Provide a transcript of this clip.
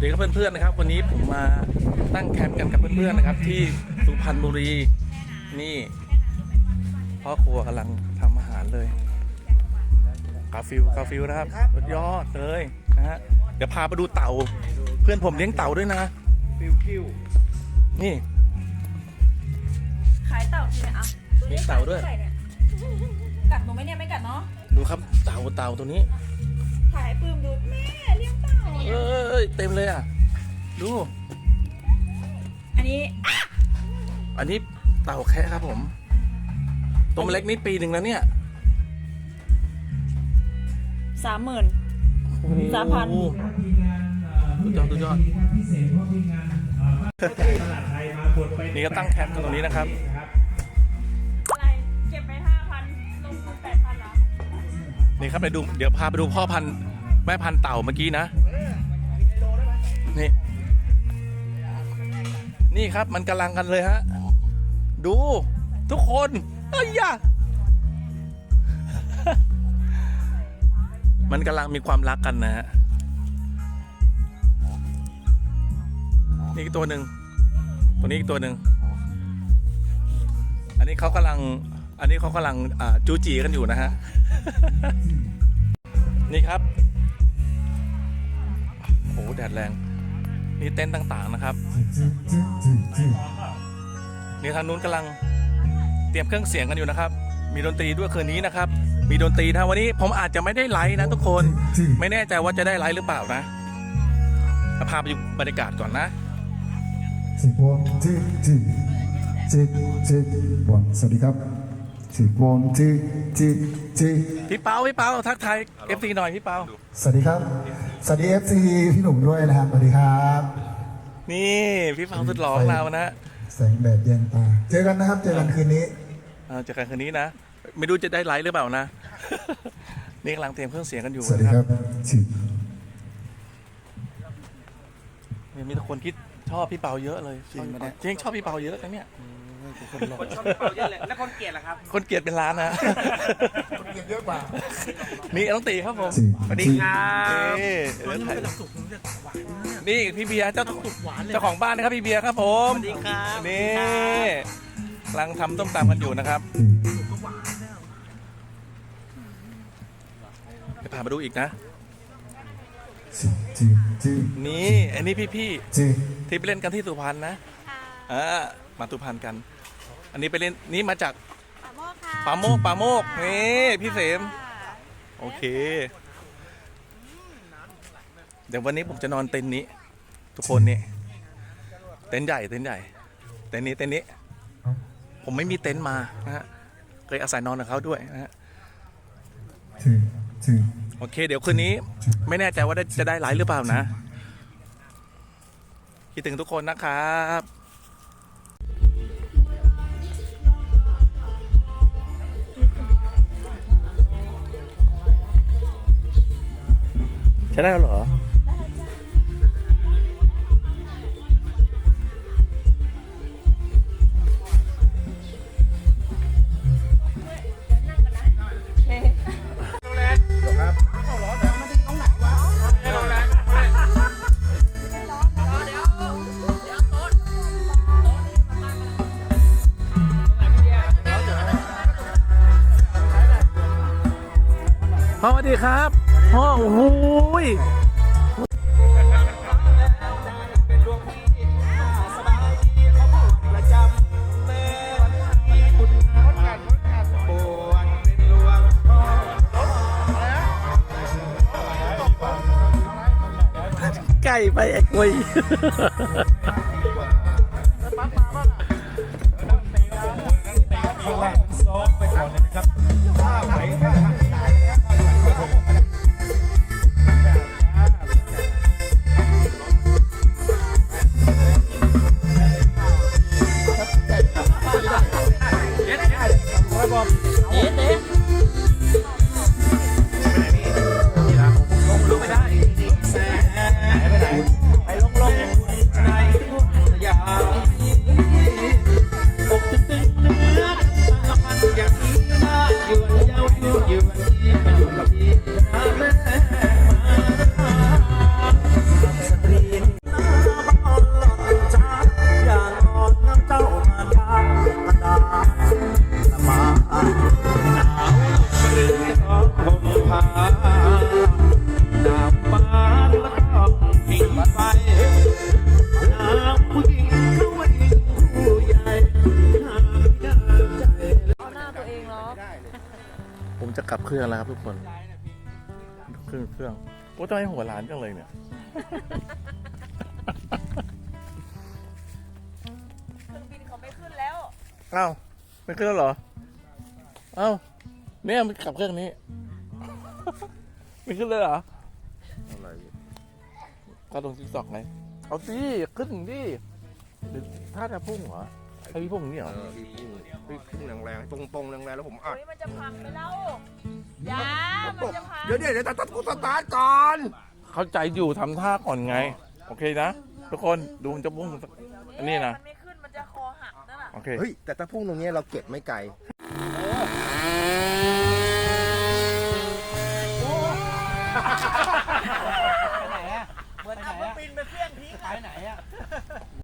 สดีครับเพื่อนๆนะครับ วันนี้ผมมาตั้งแคมป์กันกับเพื่อนๆนะครับ ที่สุพรรณบุรีนี่พ่อครัวกำลังทำอาหารเลยกาฟิลกาฟิลนะครับสุดยอดเลยนะฮะเดี๋ยวพาไปดูเต่า เพื่อนผมเลี้ยงเต่าด้วยนะฟิวคิวนี่ ขายเต่าทีเนี่ยอะมีเต่าด้วยท่ไหร่นี่กัดหนูไหมเนี่ยไม่กัดเนาะดูครับเต่าเต่าตัวนี้ ถ่ายปื้มดูแม่ เลี้ยงเต่าเอ้ยเต็มเลยอะ ดู อันนี้อันนี้เต่าแค่ครับผม ตัวมันเล็กนิดปีหนึ่งแล้วเนี่ยสามหมื่น สามพันโอ้โหสุดยอดสุดยอดตลาดไทยมาบดไปนี่ก็ตั้งแคมป์กันตรงนี้นะครับ อะไร เก็บไปห้าพันลงทุนแปดพันเหรอ นี่ครับไปดู เดี๋ยวพาไปดูพ่อพันธุ์ แม่พันธุ์เต่าเมื่อกี้นะ นี่ นี่ครับมันกำลังกันเลยฮะ ดูทุกคนเอ้ยยะมันกำลังมีความรักกันนะฮะนี่อีกตัวหนึ่งตัวนี้อีกตัวหนึ่งอันนี้เขากำลัง อันนี้เขากำลังจูจีกันอยู่นะฮะ นี่ครับ หแดดแรง นี่เต็นท์ต่างๆนะครับ นี่ทางนู้นกำลังเตรียมเครื่องเสียงกันอยู่นะครับ มีดนตรีด้วยคืนนี้นะครับ มีดนตรีนะวันนี้ผมอาจจะไม่ได้ไลฟ์นะทุกคน ไม่แน่ใจว่าจะได้ไลฟ์หรือเปล่านะพาไปดูบรรยากาศก่อนนะสวัสดีครับ สิบวันจิกจิกจิกพี่เปาพี่เปาทักทายเอฟซีหน่อยพี่เปาสวัสดีครับ สวัสดีเอฟซีพี่หนุ่มด้วยนะครับ สวัสดีครับ นี่พี่เปาสุดหล่อของเรานะแสงแดดแยงตา เจอกันนะครับ เจอกันคืนนี้อ่าเจอกันคืนนี้นะ ไม่รู้จะได้ไลฟ์หรือเปล่านะ นี่กำลังเตรียมเครื่องเสียงกันอยู่สวัสดีนะคครัรับบจิกเนี่ยมีแต่คนคิดชอบพี่เปาเยอะเลยจริงไหมจริงชอบพี่เปาเยอะนะเนี่ย คนชอบเป่าเยอะเลย แล้วคนเกลียดล่ะครับ คนเกลียดเป็นล้านนะเก็บเยอะกว่า นี่น้องตีครับผมจิกสวัสดีครับนี่เดี๋ยวถ่ายนี่พี่เบียร์เจ้าเจ้าของบ้านนะครับพี่เบียร์ครับผมสวัสดีครับนี่กำลังทำต้มตำกันอยู่นะครับจิกเดี๋ยวพามาดูอีกนะจิกจิกจิกนี่อันนี้พี่จิกๆที่ไปเล่นกันที่สุพรรณนะอ่ามาสุพรรณกัน อันนี้ไปเล่นนี่มาจากปาโมกค่ะปาโมกปาโมกนี่พี่เสมโอเค เดี๋ยววันนี้ผมจะนอนเต็นท์นี้ ทุกคนนี่เต็นท์ใหญ่เต็นท์ใหญ่เต็นท์นี้เต็นท์นี้ ผมไม่มีเต็นท์มานะฮะเคยอาศัยนอนกับเขาด้วยนะฮะจิกจิกโอเค เดี๋ยวคืนนี้ไม่แน่ใจว่าได้จะได้ไลฟ์หรือเปล่านะคิดถึงทุกคนนะครับ ช่ได้แล้วเหรอพ่อสวัสดีครับ พ่อโอ้โหยไก่ไปไอ้กุย ล ผมจะกลับเครื่องแล้วครับทุกคนเครื่องเครื่องโอ้ทำไมหัวล้านจังเลยเนี่ย เครื่องบินเขาไม่ขึ้นแล้ว เอ้าไม่ขึ้นแล้วเหรอ เอ้าเนี่ยมันขับเครื่องนี้ไม่ขึ้นเลยเหรออะไรก็ตรงทิกตอกไงเอาสิขึ้นดิหรือถ้าจะพุ่งเหรอให้พี่พุ่งอย่างนี้เหรอเออพี่พุ่งพี่พุ่งแรงๆตรงตรงๆแรงๆแล้วผมอัดเฮ้ยมันจะพังไปแล้วอยามันจะพังเดี๋ยวเดี๋ยวเดี๋ยวตัดตัดกูสตาร์ทก่อนเข้าใจอยู่ทำท่าก่อนไง โอเคนะทุกคนดูมันจะพุ่งสักอันนี้นะ มันไม่ขึ้นมันจะคอหักนั่นน่ะโอเค เฮ้ยแต่ถ้าพุ่งตรงเนี้ยเราเก็บไม่ไกล